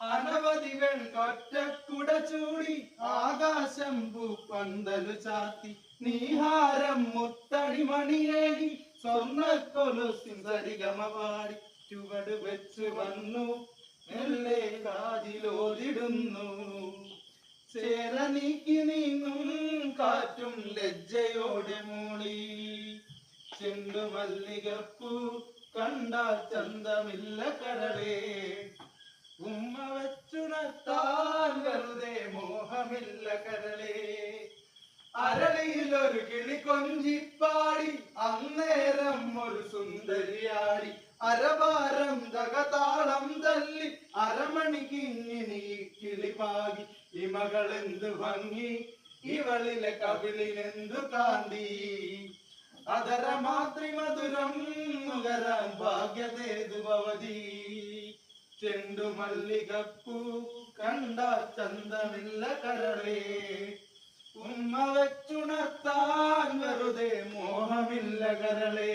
അനവധികൾ കൊറ്റക്കുട ചൂടി ആകാശം പന്തലു ചാത്തി നീഹാരം മുത്തടി മണിയേകി സ്വർണക്കൊലുസിൻ സരിഗമ പാടി ചുവട് വെച്ച് വന്നു മെല്ലെ കാതിലോതിടുന്നു. ചേര നീങ്ങും കാറ്റും ലജ്ജയോടെ മൂളി. ചെണ്ടു മല്ലികപ്പൂ കണ്ടാൽ ചന്തമില്ല കരളേ. അരളിയിലൊരു കിളി കൊഞ്ചിപ്പാടി അന്നേരം ഒരു സുന്ദരിയാടി. അരഭാരം തകതാളം തല്ലി അരമണിക്കിങ്ങിനി കിളി പാകി. എന്ത് ഭംഗി ഇവളിലെ കവിളിനെന്തു കാന്തി. അതര മധുരം നുകരാൻ ഭാഗ്യതേതു ഭവതി. ചെണ്ടു മല്ലികപ്പൂ കണ്ട ചന്തമില്ല കരളേ. ഉമ്മ വെച്ചുണർത്താൻ വെറുതെ മോഹമില്ല കരളേ.